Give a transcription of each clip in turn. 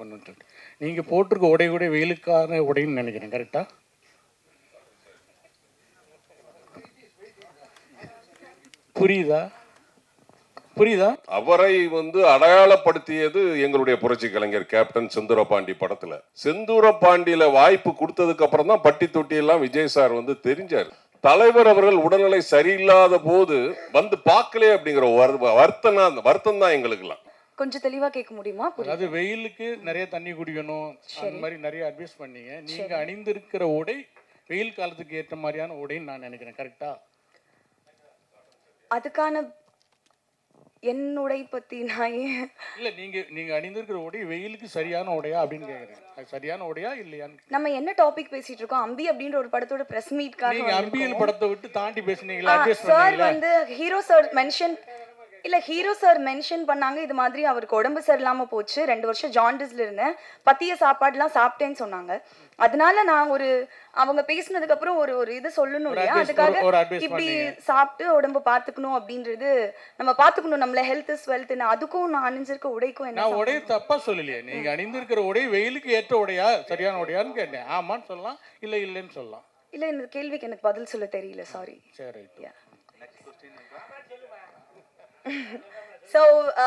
பண்ணுன்ட்டு. நீங்கள் போட்டிருக்க உடை கூட வெயிலுக்கான உடைன்னு நினைக்கிறேன் கரெக்டா புரியுதா? புரியுதா? அவரை வந்து அடையாளப்படுத்தியது எங்களுடைய புரட்சி கலைஞர் கேப்டன் செந்தூரபாண்டி படத்துல. செந்தூரபாண்டியில வாய்ப்பு கொடுத்ததுக்கு அப்புறம் தான் பட்டி தொட்டி எல்லாம் விஜய் சார் வந்து தெரிஞ்சார். தலைவர் அவர்கள் உடல்நிலை சரியில்லாத போது வந்து பார்க்கலே அப்படிங்கிற வருத்தம் தான் வருத்தம் தான் எங்களுக்குலாம் கொஞ்சம் தெளிவா கேட்க முடியுமா? அதாவது வெயிலுக்கு நிறைய தண்ணி குடிக்கணும். அந்த மாதிரி நிறைய அட்வைஸ் பண்ணீங்க. நீங்க அணிந்திருக்கிற உடை வெயில் காலத்துக்கு ஏற்ற மாதிரியான உடைன்னு நான் நினைக்கிறேன். கரெக்டா அதுக்கான என்னுடை பத்தி நான் ஏன் இல்ல நீங்க நீங்க அணிந்திருக்கிற உடை வெயிலுக்கு சரியான உடையா அப்படின்னு கேக்குறேன். அது சரியான உடையா இல்லையான்னு நம்ம என்ன டாபிக் பேசிட்டு இருக்கோம்? அம்பி அப்படின்ற ஒரு படத்தோட பிரஸ் மீட்காக நீங்க அம்பியல் படத்தை விட்டு தாண்டி பேசுனீங்களா? சார் வந்து ஹீரோ சார் மென்ஷன் இல்ல ஹீரோ சார் மென்ஷன் பண்ணாங்க. இது மாதிரி அவருக்கு உடம்பு சரியில்லாம போச்சு. ரெண்டு வருஷம் ஜாண்டிஸ்ல இருந்தேன். பத்திய சாப்பாடுலாம் சாப்பிட்டேன்னு சொன்னாங்க. அதனால நான் ஒரு அவங்க பேசினதுக்கு அப்புறம் ஒரு ஒரு இது சொல்லணும் இல்லையா? அதுக்காக இப்படி. சாப்பிட்டு உடம்பு பாத்துக்கணும் அப்படின்றது நம்ம பாத்துக்கணும் நம்மள ஹெல்த் இஸ் வெல்த் அதுக்கும் நான் அணிஞ்சிருக்க உடைக்கும் என்ன உடைய? தப்பா சொல்லலையே. நீங்க அணிந்திருக்கிற உடை வெயிலுக்கு ஏற்ற உடையா? சரியான உடையான்னு கேட்டேன். ஆமான்னு சொல்லலாம். இல்ல இல்லைன்னு சொல்லலாம். இல்ல இந்த கேள்விக்கு எனக்கு பதில் சொல்ல தெரியல. சாரி சரி ஸோ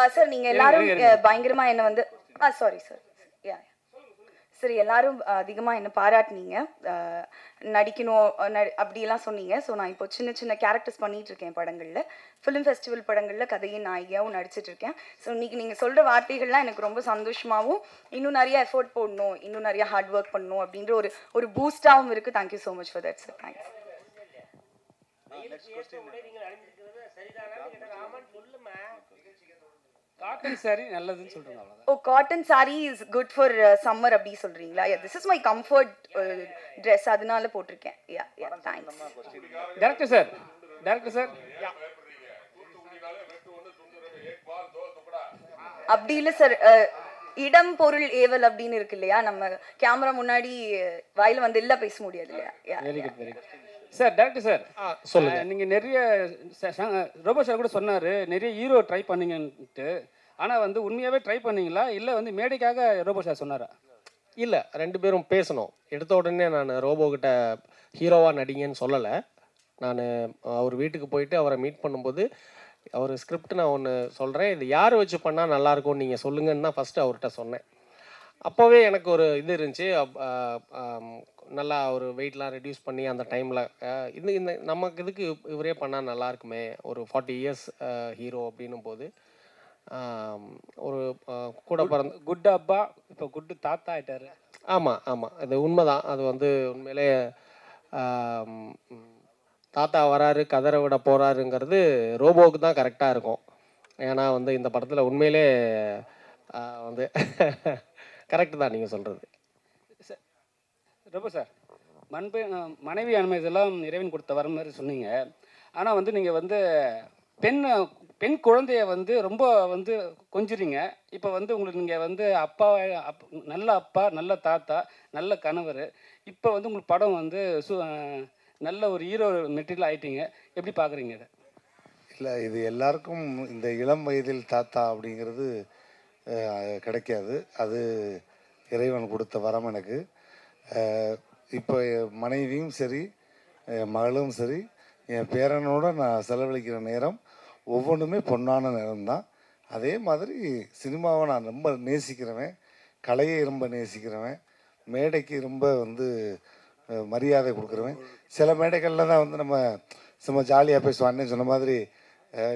சார் நீங்க எல்லாரும் uh, பயங்கரமா என்ன வந்து ஆ சாரி சார் யா சரி எல்லாரும் uh, அதிகமா என்ன பாராட்டுனீங்க. uh, நடிக்கணும் uh, நடி- அப்படியெல்லாம் சொன்னீங்க. ஸோ நான் இப்போ சின்ன சின்ன கேரக்டர்ஸ் பண்ணிட்டு இருக்கேன் படங்கள்ல. ஃபிலிம் ஃபெஸ்டிவல் படங்கள்ல கதையின் நாயகியாவும் நடிச்சிட்டு இருக்கேன். ஸோ இன்னைக்கு நீங்க சொல்ற வார்த்தைகள்லாம் எனக்கு ரொம்ப சந்தோஷமாவும் இன்னும் நிறைய எஃபோர்ட் போடணும் இன்னும் நிறைய ஹார்ட் ஒர்க் பண்ணணும் அப்படின்ற ஒரு ஒரு பூஸ்டாகவும் இருக்கு. Thank you so much for that sir thanks cotton sari நல்லதுன்னு சொல்றாங்க அவ்வளவுதான். ஓ cotton saree is good for summer அப்படி சொல்றீங்களா? This is my comfort dress அதனால போட்டிருக்கேன். Yeah yeah thanks director sir director sir அப்படி இல்ல சார் இடம் பொருள் ஏவல் அப்படின்னு இருக்கு இல்லையா? நம்ம கேமரா முன்னாடி அஹ், வாயில வந்து இல்ல பேச முடியாது இல்லையா? Yeah very good very good sir director sir சொல்லுங்க. நீங்க நிறைய ரோபோ சார் கூட சொன்னாரு. நிறைய ஹீரோ ட்ரை பண்ணீங்கன்ட்டு. ஆனா வந்து உண்மையாவே ட்ரை பண்ணீங்களா? இல்ல வந்து மேடைக்காக ரோபோ சார் சொன்னாரா? இல்லை ரெண்டு பேரும் பேசணும். எடுத்த உடனே நான் ரோபோ கிட்ட ஹீரோவாக நடிங்கன்னு சொல்லலை. நான் அவர் வீட்டுக்கு போயிட்டு அவரை மீட் பண்ணும்போது அவர் ஸ்கிரிப்ட் நான் ஒன்று சொல்கிறேன் இது யார் வச்சு பண்ணால் நல்லாயிருக்கும் நீங்கள் சொல்லுங்கன்னு தான் ஃபஸ்ட்டு அவர்கிட்ட சொன்னேன். அப்போவே எனக்கு ஒரு இது இருந்துச்சு. நல்லா ஒரு வெயிட்லாம் ரெடியூஸ் பண்ணி அந்த டைமில் இந்த இந்த நமக்கு இதுக்கு இவ்- இவரே பண்ணால் நல்லா இருக்குமே? ஒரு ஃபார்ட்டி இயர்ஸ் ஹீரோ அப்படின்னும் போது ஒரு கூட பிறந்த குட் அப்பா இப்போ குட் தாத்தா ஆயிட்டாரு. ஆமாம் ஆமாம் அது உண்மைதான். அது வந்து உண்மையிலே தாத்தா வராரு கதற விட போகிறாருங்கிறது ரோபோவுக்கு தான் கரெக்டாக இருக்கும். ஏன்னா வந்து இந்த படத்தில் உண்மையிலே வந்து கரெக்டு தான் நீங்கள் சொல்கிறது ரோபோ சார் மண்பை மனைவி அனுமதி இதெல்லாம் இறைவன் கொடுத்த வர மாதிரி சொன்னீங்க. ஆனா வந்து நீங்க வந்து பெண் பெண் குழந்தைய வந்து ரொம்ப வந்து கொஞ்சுறீங்க. இப்போ வந்து உங்களுக்கு நீங்கள் வந்து அப்பா அப் நல்ல அப்பா நல்ல தாத்தா நல்ல கணவர். இப்போ வந்து உங்களுக்கு படம் வந்து சு நல்ல ஒரு ஹீரோ மெட்டீரியல் ஆயிட்டீங்க. எப்படி பார்க்குறீங்க இதை? இல்லை இது எல்லாருக்கும் இந்த இளம் வயதில் தாத்தா அப்படிங்கிறது கிடைக்காது. அது இறைவன் கொடுத்த வரம் எனக்கு. இப்போ என் மனைவியும் சரி என் மகளும் சரி என் பேரனோட நான் செலவழிக்கிற நேரம் ஒவ்வொன்றுமே பொன்னான நேரம்தான். அதே மாதிரி சினிமாவை நான் ரொம்ப நேசிக்கிறவன் கலையை ரொம்ப நேசிக்கிறவன் மேடைக்கு ரொம்ப வந்து மரியாதை கொடுக்குறவன். சில மேடைகளில் தான் வந்து நம்ம சும்மா ஜாலியாக பேசுவோம். அண்ணன் சொன்ன மாதிரி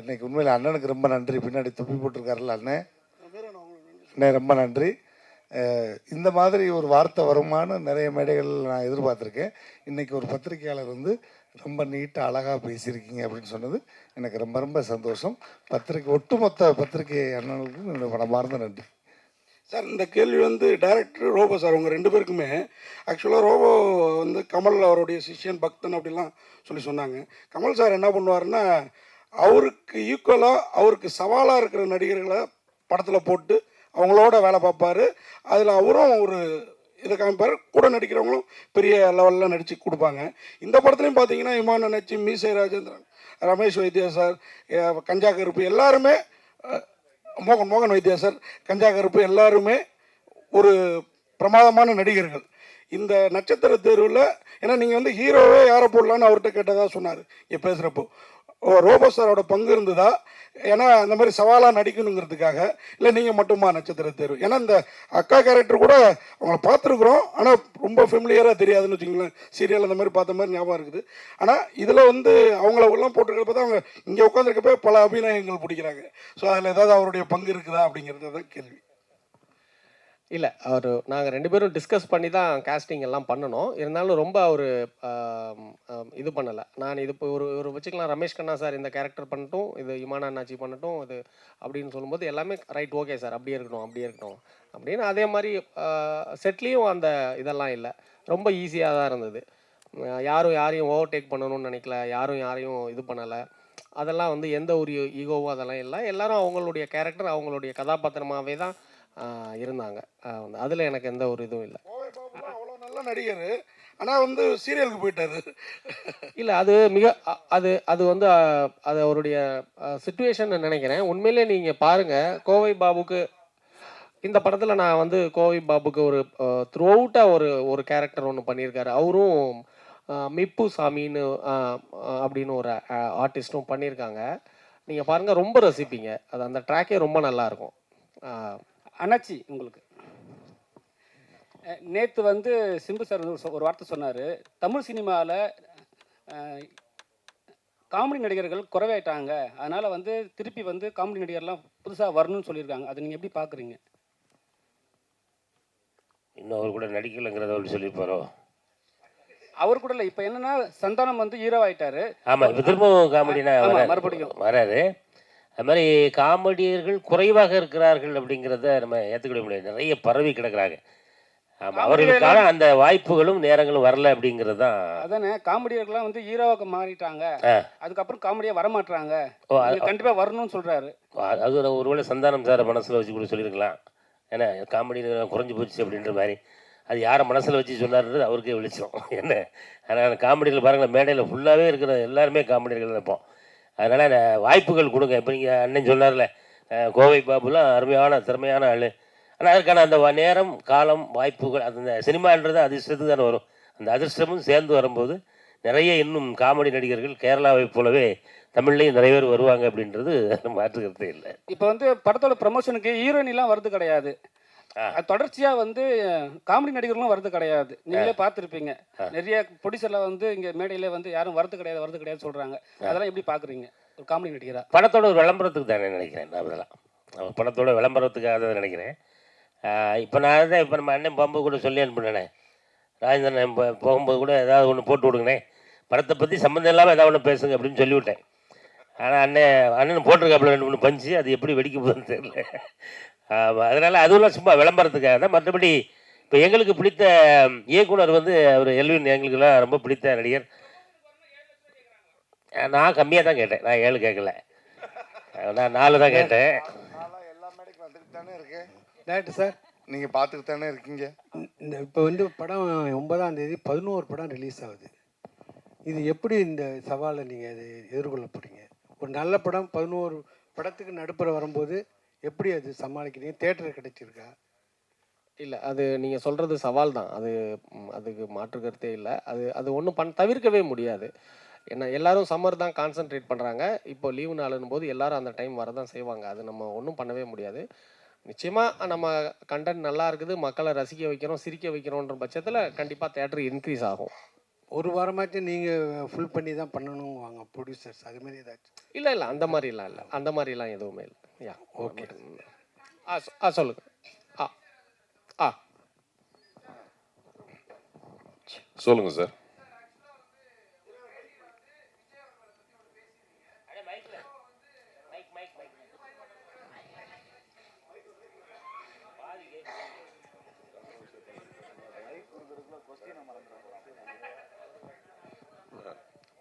இன்னைக்கு உண்மையில் அண்ணனுக்கு ரொம்ப நன்றி. பின்னாடி துப்பி போட்டிருக்காருல்ல அண்ணன். அண்ணே ரொம்ப நன்றி. இந்த மாதிரி ஒரு வார்த்தை வருமானு நிறைய மேடைகள் நான் எதிர்பார்த்துருக்கேன். இன்றைக்கி ஒரு பத்திரிகையாளர் வந்து ரொம்ப நீட்டாக அழகாக பேசியிருக்கீங்க அப்படின்னு சொன்னது எனக்கு ரொம்ப ரொம்ப சந்தோஷம். பத்திரிக்கை ஒட்டுமொத்த பத்திரிகை அண்ணனுக்கும் என்னோட மனமார்ந்த நன்றி. சார் இந்த கேள்வி வந்து டைரக்டர் ரோபோ சார் உங்கள் ரெண்டு பேருக்குமே. ஆக்சுவலாக ரோபோ வந்து கமல் அவருடைய சிஷ்யன் பக்தன் அப்படிலாம் சொல்லி சொன்னாங்க. கமல் சார் என்ன பண்ணுவாருன்னா அவருக்கு ஈக்குவலாக அவருக்கு சவாலாக இருக்கிற நடிகர்களை படத்தில் போட்டு அவங்களோட வேலை பார்ப்பாரு. அதில் அவரும் ஒரு இதை காமிப்பார். கூட நடிக்கிறவங்களும் பெரிய லெவலில் நடித்து கொடுப்பாங்க. இந்த படத்துலையும் பார்த்தீங்கன்னா இமான் நடிச்சு மீசை ராஜேந்திரன் ரமேஷ் வைத்தியா சார் கஞ்சா கருப்பு எல்லாருமே மோகன் மோகன் வைத்தியா சார் கஞ்சா கருப்பு எல்லாருமே ஒரு பிரமாதமான நடிகர்கள். இந்த நட்சத்திர தேர்வில் ஏன்னா நீங்கள் வந்து ஹீரோவே யாரை போடலான்னு அவர்கிட்ட கேட்டதாக சொன்னார். இங்கே பேசுகிறப்போ ரோபோ சாரோட பங்கு இருந்ததா? ஏன்னா அந்த மாதிரி சவாலாக நடிக்கணுங்கிறதுக்காக. இல்லை நீங்கள் மட்டுமா நட்சத்திர தேர்வு? ஏன்னா இந்த அக்கா கேரக்டர் கூட அவங்கள பார்த்துருக்குறோம். ஆனால் ரொம்ப ஃபெமிலியராக தெரியாதுன்னு வச்சுங்களேன் சீரியல் அந்த மாதிரி பார்த்த மாதிரி ஞாபகம் இருக்குது. ஆனால் இதில் வந்து அவங்கள எல்லாம் போட்டிருக்கிறப்ப தான் அவங்க இங்கே உட்காந்துருக்கப்ப பல அபிநயங்கள் பிடிக்கிறாங்க. ஸோ அதில் ஏதாவது அவருடைய பங்கு இருக்குதா அப்படிங்கிறது தான் கேள்வி. இல்லை அவர் நாங்கள் ரெண்டு பேரும் டிஸ்கஸ் பண்ணி தான் casting எல்லாம் பண்ணணும். இருந்தாலும் ரொம்ப அவர் இது பண்ணலை. நான் இது இப்போ ஒரு ஒரு வச்சுக்கலாம் ரமேஷ் கண்ணா சார் இந்த கேரக்டர் பண்ணட்டும் இது இமானா அண்ணாச்சி பண்ணட்டும் இது அப்படின்னு சொல்லும்போது எல்லாமே ரைட் ஓகே சார். அப்படியே இருக்கட்டும் அப்படியே இருக்கட்டும் அப்படின்னு அதே மாதிரி செட்லேயும் அந்த இதெல்லாம் இல்லை. ரொம்ப ஈஸியாக தான் இருந்தது. யாரும் யாரையும் ஓவர்டேக் பண்ணணும்னு நினைக்கல. யாரும் யாரையும் இது பண்ணலை. அதெல்லாம் வந்து எந்த ஒரு ஈகோவும் அதெல்லாம் இல்லை. எல்லாரும் அவங்களுடைய கேரக்டர் அவங்களுடைய கதாபாத்திரமாகவே தான் இருந்தாங்க. அதில் எனக்கு எந்த ஒரு இதுவும் இல்லை. அவ்வளோ நல்ல நடிகர். ஆனால் வந்து சீரியலுக்கு போயிட்டாரு. இல்லை அது மிக அது அது வந்து அது அவருடைய சுச்சுவேஷன் நினைக்கிறேன். உண்மையிலே நீங்கள் பாருங்கள் கோவை பாபுக்கு இந்த படத்தில் நான் வந்து கோவை பாபுக்கு ஒரு த்ரூ அவுட்டாக ஒரு ஒரு கேரக்டர் ஒன்று பண்ணியிருக்காரு. அவரும் மிப்பு சாமின்னு அப்படின்னு ஒரு ஆர்டிஸ்ட்டும் பண்ணியிருக்காங்க. நீங்கள் பாருங்கள் ரொம்ப ரசிப்பீங்க. அது அந்த ட்ராக்கே ரொம்ப நல்லாயிருக்கும் அண்ணாச்சி உங்களுக்கு. நேற்று வந்து சிம்பு சார் வந்து ஒரு வார்த்தை சொன்னார். தமிழ் சினிமாவில் காமெடி நடிகர்கள் குறைவாயிட்டாங்க. அதனால் வந்து திருப்பி வந்து காமெடி நடிகர்லாம் புதுசாக வரணும்னு சொல்லியிருக்காங்க. அதை நீங்கள் எப்படி பார்க்குறீங்க இன்னும் அவர் கூட நடிக்கலைங்கிறத அப்படி சொல்லியிருப்பாரோ? அவர் கூட இல்லை. இப்போ என்னன்னா சந்தானம் வந்து ஹீரோ ஆயிட்டாரு. ஆமாம் இப்போ திரும்பவும் காமெடினா. மறுபடியும். வராரு. அது மாதிரி காமெடியர்கள் குறைவாக இருக்கிறார்கள் அப்படிங்கிறத நம்ம ஏற்றுக்கிட முடியாது. நிறைய பரவி கிடக்குறாங்க. ஆமாம் அவர்களுக்கான அந்த வாய்ப்புகளும் நேரங்களும் வரல அப்படிங்கிறது தான். அதானே காமெடியர்கள்லாம் வந்து ஹீரோவாக மாறிட்டாங்க. அதுக்கப்புறம் காமெடியாக வரமாட்டாங்க ஓ, அது- கண்டிப்பாக வரணும்னு சொல்கிறாரு அது- அது ஒரு- ஒருவேளை சந்தானம் சாரை மனசில் வச்சு கூட சொல்லியிருக்கலாம் ஏன்னா காமெடி குறைஞ்சி போச்சு அப்படின்ற மாதிரி. அது யாரை மனசில் வச்சு சொன்னார்ன்றது அவருக்கே வெளிச்சம். என்ன? ஆனால் காமெடியில் பாருங்களேன் மேடையில் ஃபுல்லாகவே இருக்கிற எல்லாருமே காமெடிகள் இருப்போம் அதனால் வாய்ப்புகள் கொடுங்க. இப்போ நீங்கள் அண்ணன் சொன்னார்ல கோவை பாபுலாம் அருமையான திறமையான ஆள். ஆனால் அதுக்கான அந்த வ- நேரம் காலம் வாய்ப்புகள் அந்த சினிமான்றது அதிர்ஷ்டத்துக்கு தானே வரும். அந்த அதிர்ஷ்டமும் சேர்ந்து வரும்போது நிறைய இன்னும் காமெடி நடிகர்கள் கேரளாவை போலவே தமிழ்லையும் நிறைய பேர் வருவாங்க அப்படின்றது மாற்றுக்கிறதே இல்லை. இப்போ வந்து படத்தோட ப்ரமோஷனுக்கு ஹீரோயின்லாம் வருது கிடையாது. அது தொடர்ச்சியா வந்து காமெடி நடிகர்களும் வரது கிடையாது. நீங்களே பார்த்துருப்பீங்க. நிறைய ப்ரொடியூசர்ல வந்து இங்க மேடையில வந்து யாரும் வரது கிடையாது வரது கிடையாது சொல்றாங்க. அதெல்லாம் எப்படி பாக்குறீங்க ஒரு காமெடி நடிகரா? படத்தோட ஒரு விளம்பரத்துக்கு தானே நினைக்கிறேன் நான் அதெல்லாம். படத்தோட விளம்பரத்துக்காக தான் நினைக்கிறேன். இப்போ நான் தான் இப்போ நம்ம அண்ணன் பாம்பு கூட சொல்லி அனுப்பினேனே. ராஜேந்திரன் போகும்போது கூட ஏதாவது ஒன்று போட்டு விடுங்கண்ணே. படத்தை பற்றி சம்மந்தம் இல்லாமல் ஏதாவது ஒன்று பேசுங்க அப்படின்னு சொல்லிவிட்டேன். ஆனால் அண்ணன் அண்ணன் போட்டிருக்காப்புல ரெண்டு மூணு பஞ்சு அது எப்படி வெடிக்க போகுதுன்னு தெரியல. ஆமாம் அதனால் அதுவெல்லாம் சும்மா விளம்பரத்துக்காக தான். மற்றபடி இப்போ எங்களுக்கு பிடித்த இயக்குனர் வந்து அவர் எல்வின் எங்களுக்கெல்லாம் ரொம்ப பிடித்த நடிகர். நான் கம்மியாக தான் கேட்டேன். நான் ஏழு கேட்கல. நான் நாலு தான் கேட்டேன். டேரக்டர் சார் நீங்கள் பார்த்துட்டு தானே இருக்கீங்க. இந்த இப்போ வந்து படம் ஒன்பதாம் தேதி பதினோரு படம் ரிலீஸ் ஆகுது. இது எப்படி இந்த சவாலை நீங்கள் அது எதிர்கொள்ள போறீங்க? ஒரு நல்ல படம் பதினோரு படத்துக்கு நடுப்புற வரும்போது எப்படி அது சமாளிக்கிறீங்க? தேட்டர் கிடைச்சிருக்கா? இல்லை அது நீங்கள் சொல்கிறது சவால் தான். அது அதுக்கு மாற்று கருத்தே இல்லை. அது அது ஒன்றும் பண் தவிர்க்கவே முடியாது. ஏன்னா எல்லாரும் சம்மர் தான் கான்சென்ட்ரேட் பண்ணுறாங்க இப்போ லீவு நாளுன்னு போது எல்லாரும் அந்த டைம் வரதான் செய்வாங்க. அது நம்ம ஒன்றும் பண்ணவே முடியாது. நிச்சயமாக நம்ம கண்டென்ட் நல்லா இருக்குது. மக்களை ரசிக்க வைக்கிறோம் சிரிக்க வைக்கிறோன்ற பட்சத்தில் கண்டிப்பாக தேட்டர் இன்க்ரீஸ் ஆகும். ஒரு வாரமாச்சும் நீங்கள் ஃபுல் பண்ணி தான் பண்ணணும் வாங்க ப்ரொடியூசர்ஸ் அது மாதிரி ஏதாச்சும்? இல்லை இல்லை அந்த மாதிரிலாம் இல்லை. அந்த மாதிரிலாம் எதுவுமே இல்லை. யா ஓகே ஆ ஆ சொல்லுங்கள் ஆ ஆ. சொல்லுங்க சார்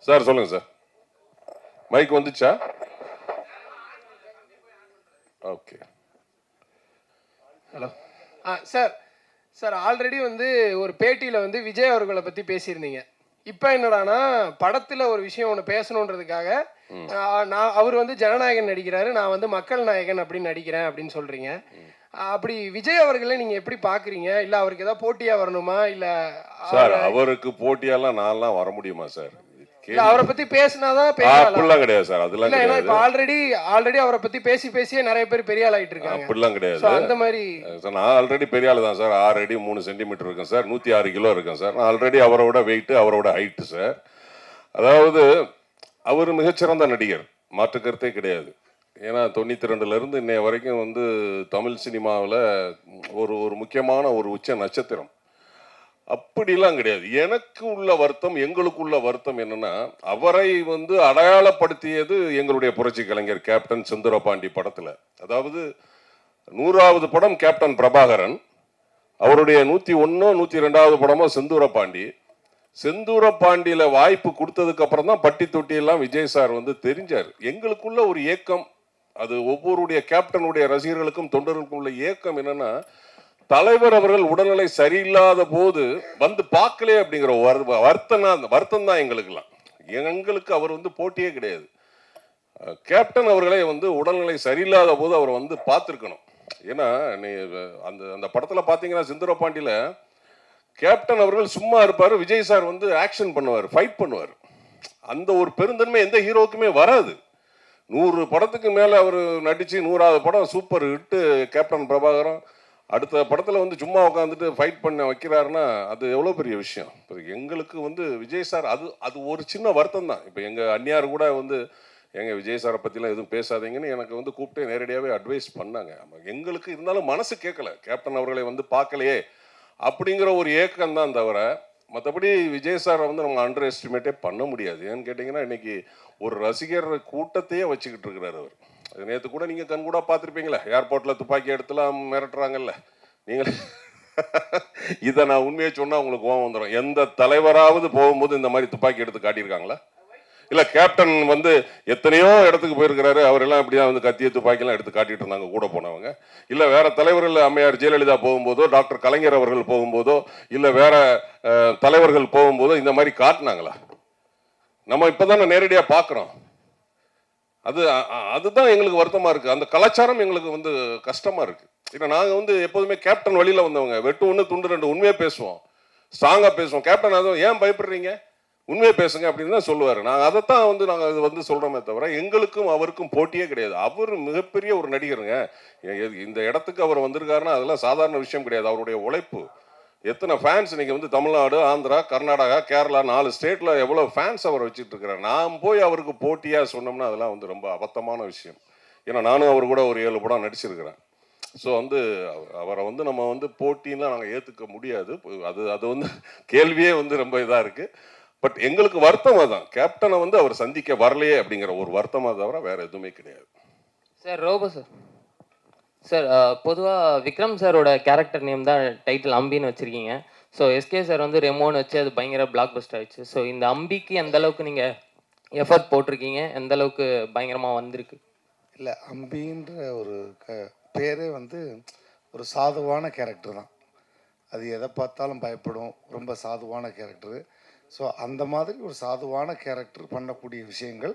சார் சொல்லுங்க சார். மைக் வந்துச்சா? ஓகே ஹலோ ஆ சார் சார் ஆல்ரெடி வந்து ஒரு பேட்டியில் வந்து விஜய் அவர்களை பற்றி பேசியிருந்தீங்க. இப்போ என்னடானா படத்தில் ஒரு விஷயம் ஒன்று பேசணுன்றதுக்காக நான் அவர் வந்து ஜனநாயகன் நடிக்கிறாரு நான் வந்து மக்கள் நாயகன் அப்படின்னு நடிக்கிறேன் அப்படின்னு சொல்கிறீங்க அப்படி விஜய் அவர்களை நீங்க எப்படி பாக்குறீங்க? இல்ல அவருக்கு ஏதாவது போட்டியா வரணுமா? இல்ல சார் அவரை- அவருக்கு போட்டியெல்லாம் நான்லாம் வர முடியுமா சார்? இல்ல அவரை பத்தி பேசினாதான்? அப்படிலாம் கிடையாது சார். அதெல்லாம் இல்ல இப்ப ஆல்ரெடி ஆல்ரெடி அவரை பத்தி பேசி பேசியே நிறைய பேர் பெரிய ஆள் ஆயிட்டு இருக்காங்க. அப்படிலாம் கிடையாது. அந்த மாதிரி சார் நான் ஆல்ரெடி பெரிய ஆளு தான் சார். ஆறு அடி மூணு சென்டிமீட்டர் இருக்கேன் சார். நூற்றி ஆறு கிலோ இருக்கேன் சார். நான் ஆல்ரெடி அவரோட வெயிட் அவரோட ஹைட்டு சார். அதாவது அவர் மிகச்சிறந்த நடிகர். மாற்று கருத்தே கிடையாது. ஏன்னா தொண்ணூற்றி ரெண்டுலேருந்து இன்னைய வரைக்கும் வந்து தமிழ் சினிமாவில் ஒரு ஒரு முக்கியமான ஒரு உச்ச நட்சத்திரம். அப்படிலாம் கிடையாது. எனக்கு உள்ள வருத்தம் எங்களுக்கு உள்ள வருத்தம் என்னன்னா அவரை வந்து அடையாளப்படுத்தியது எங்களுடைய புரட்சி கலைஞர் கேப்டன் செந்துரபாண்டி படத்துல. அதாவது நூறாவது படம் கேப்டன் பிரபாகரன் அவருடைய நூத்தி ஒன்னோ நூத்தி ரெண்டாவது படமோ செந்தூர பாண்டி செந்தூர பாண்டியில வாய்ப்பு கொடுத்ததுக்கு அப்புறம் தான் பட்டி தொட்டி எல்லாம் விஜய் சார் வந்து தெரிஞ்சார். எங்களுக்குள்ள ஒரு ஏக்கம் அது ஒவ்வொருடைய கேப்டனுடைய ரசிகர்களுக்கும் தொண்டர்களுக்கும் உள்ள ஏக்கம் என்னன்னா தலைவர் அவர்கள் உடல்நிலை சரியில்லாத போது வந்து பார்க்கலே அப்படிங்கிற ஒரு வருத்தம் தான் வருத்தம் தான் எங்களுக்கெல்லாம். எங்களுக்கு அவர் வந்து போட்டியே கிடையாது. கேப்டன் அவர்களே வந்து உடல்நிலை சரியில்லாத போது அவர் வந்து பார்த்துருக்கணும். ஏன்னா நீ அந்த அந்த படத்தில் பார்த்தீங்கன்னா சிந்துரபாண்டியில் கேப்டன் அவர்கள் சும்மா இருப்பார் விஜய் சார் வந்து ஆக்ஷன் பண்ணுவார் ஃபைட் பண்ணுவார். அந்த ஒரு பெருந்தன்மை எந்த ஹீரோக்குமே வராது. நூறு படத்துக்கு மேலே அவர் நடித்து நூறாவது படம் சூப்பர் ஹிட்டு கேப்டன் பிரபாகரன் அடுத்த படத்தில் வந்து சும்மா உட்காந்துட்டு ஃபைட் பண்ண வைக்கிறாருன்னா அது எவ்வளோ பெரிய விஷயம்? இப்போ எங்களுக்கு வந்து விஜய் சார் அது அது ஒரு சின்ன வருத்தம் தான். இப்போ எங்கள் அந்நியார் கூட வந்து எங்கள் விஜய் சாரை பற்றிலாம் எதுவும் பேசாதீங்கன்னு எனக்கு வந்து கூப்பிட்டு நேரடியாகவே அட்வைஸ் பண்ணாங்க. எங்களுக்கு இருந்தாலும் மனசு கேட்கல கேப்டன் அவர்களை வந்து பார்க்கலையே அப்படிங்கிற ஒரு ஏக்கம் தான் தவிர மற்றபடி விஜய் சாரை வந்து நம்ம அண்டர் எஸ்டிமேட்டே பண்ண முடியாது. ஏன்னு கேட்டிங்கன்னா இன்னைக்கு ஒரு ரசிகர் கூட்டத்தையே வச்சுக்கிட்டு இருக்கிறார் அவர். நேற்று கூட நீங்கள் கண் கூட பார்த்துருப்பீங்களே. ஏர்போர்ட்டில் துப்பாக்கி எடுத்துலாம் மிரட்டுறாங்கல்ல. நீங்கள் இதை நான் உண்மையை சொன்னால் உங்களுக்கு கோவம் வந்துடும் எந்த தலைவராவது போகும்போது இந்த மாதிரி துப்பாக்கி எடுத்து காட்டியிருக்காங்களா? இல்லை கேப்டன் வந்து எத்தனையோ இடத்துக்கு போயிருக்கிறாரு. அவரெல்லாம் இப்படிதான் வந்து கத்திய துப்பாக்கிலாம் எடுத்து காட்டிட்டு இருந்தாங்க கூட போனவங்க. இல்லை வேற தலைவர்கள் அம்மையார் ஜெயலலிதா போகும்போதோ டாக்டர் கலைஞர் அவர்கள் போகும்போதோ இல்லை வேற தலைவர்கள் போகும்போதோ இந்த மாதிரி காட்டினாங்களா? நம்ம இப்போ தானே நேரடியாக பார்க்குறோம். அது அதுதான் எங்களுக்கு வருத்தமாக இருக்குது அந்த கலாச்சாரம் எங்களுக்கு வந்து கஷ்டமாக இருக்குது ஏன்னா நாங்கள் வந்து எப்போதுமே கேப்டன் வழியில் வந்தவங்க. வெட்டு ஒன்று துண்டு ரெண்டு உண்மையாக பேசுவோம். ஸ்ட்ராங்காக பேசுவோம். கேப்டன் அதுவும் ஏன் பயப்படுறீங்க? உண்மையை பேசுங்க அப்படின்னு தான் சொல்லுவார். நாங்கள் அதைத்தான் வந்து நாங்கள் இது வந்து சொல்கிறோமே தவிர எங்களுக்கும் அவருக்கும் போட்டியே கிடையாது. அவர் மிகப்பெரிய ஒரு நடிகருங்க. இந்த இடத்துக்கு அவர் வந்திருக்காருன்னா அதெல்லாம் சாதாரண விஷயம் கிடையாது. அவருடைய உழைப்பு. எத்தனை ஃபேன்ஸ் இன்னைக்கு வந்து தமிழ்நாடு ஆந்திரா கர்நாடகா கேரளா நாலு ஸ்டேட்டில் எவ்வளோ ஃபேன்ஸ் அவர் வச்சுட்டு இருக்கிறார். நான் போய் அவருக்கு போட்டியாக சொன்னோம்னா அதெல்லாம் வந்து ரொம்ப அபத்தமான விஷயம். ஏன்னா நானும் அவர் கூட ஒரு ஏழு படம் நடிச்சிருக்கிறேன். ஸோ வந்து அவரை வந்து நம்ம வந்து போட்டின்லாம் நாங்கள் ஏற்றுக்க முடியாது. அது அது வந்து கேள்வியே வந்து ரொம்ப இதாக இருக்குது பட் எங்களுக்கு வருத்தம் தான் கேப்டனை வந்து அவர் சந்திக்க வரலையே அப்படிங்கிற ஒரு வருத்தமாக தவிர வேறு எதுவுமே கிடையாது. Sir robo sir sir uh, பொதுவாக விக்ரம் சாரோட கேரக்டர் நேம் தான் டைட்டில் அம்பின்னு வச்சுருக்கீங்க. ஸோ எஸ்கே சார் வந்து ரெமோன்னு வச்சு அது பயங்கர பிளாக் பஸ்ட் ஆயிடுச்சு. ஸோ இந்த அம்பிக்கு எந்த அளவுக்கு நீங்கள் எஃபர்ட் போட்டிருக்கீங்க? எந்த அளவுக்கு பயங்கரமாக வந்திருக்கு? இல்லை அம்பின்ற ஒரு க பேரே வந்து ஒரு சாதுவான கேரக்டர் தான். அது எதை பார்த்தாலும் பயப்படும். ரொம்ப சாதுவான கேரக்டரு ஸோ அந்த மாதிரி ஒரு சாதுவான கேரக்டர் பண்ணக்கூடிய விஷயங்கள்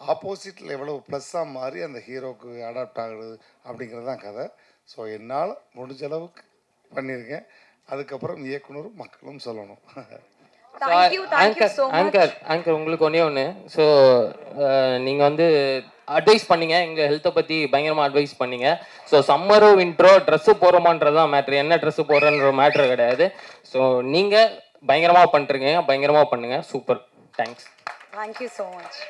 ஆப்போசிட்டில் எவ்வளோ ப்ளஸ்ஸாக மாறி அந்த ஹீரோக்கு அடாப்ட் ஆகுது அப்படிங்கிறது தான் கதை. ஸோ என்னால் முடிஞ்ச அளவுக்கு பண்ணியிருக்கேன். அதுக்கப்புறம் இயக்குனரும் மக்களும் சொல்லணும். ஆங்கர் ஆங்கர் உங்களுக்கு ஒன்றே ஒன்று ஸோ நீங்கள் வந்து அட்வைஸ் பண்ணீங்க. எங்கள் ஹெல்த்தை பற்றி பயங்கரமாக அட்வைஸ் பண்ணீங்க. ஸோ சம்மரோ வின்ட்ரோ ட்ரெஸ்ஸு போகிறோமான்றது தான் மேட்ரு என்ன ட்ரெஸ்ஸு போடுறன்ற மேட்ரு கிடையாது. ஸோ நீங்கள் பயங்கரமாக பண்ணிருக்கீங்க. பயங்கரமாக பண்ணுங்கள் super thanks thank you so much